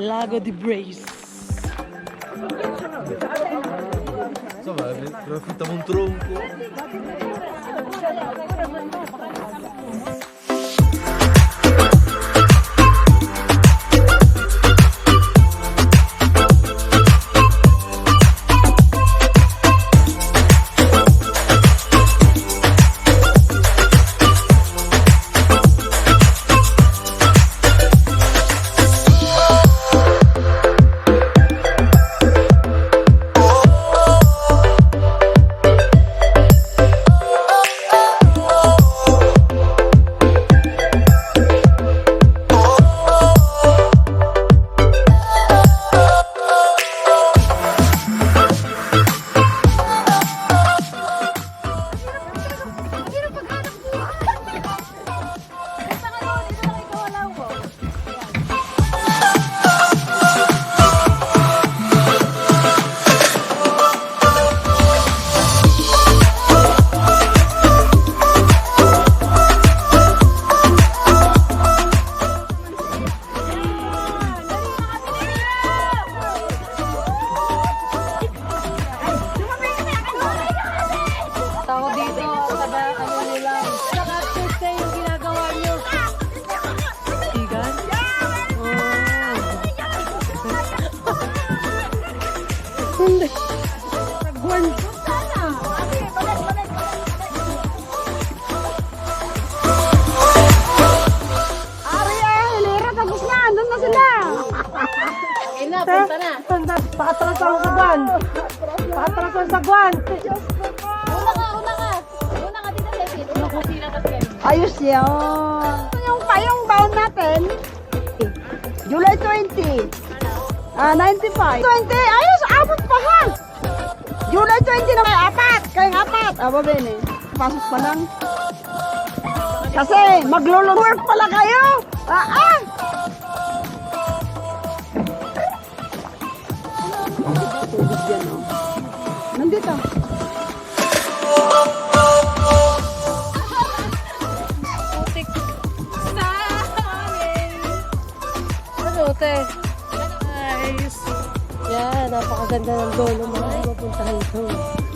Lago de Brace. Insomma, approfittamo un tronco. Hindi. Tagwan. Aria, hilera, tapos na. Doon na sila. Okay na, punta na. Patras ang sagwan. Patras ang sagwan. Una ka, una ka. Una ka dito, Cecil. Una ka. Ayos yan. Yung payong baon natin, July 20. Ah, 95. 20, ayos, abot pa ha. July 20 na may apat. Kayong apat. Ah, babin eh. Pasok pa lang. Kasi maglolo-work pala kayo. Ah, ah. Tubig yan. Nandito. Nice. Yan, napakaganda ng dolo. Mga mapuntahan ito.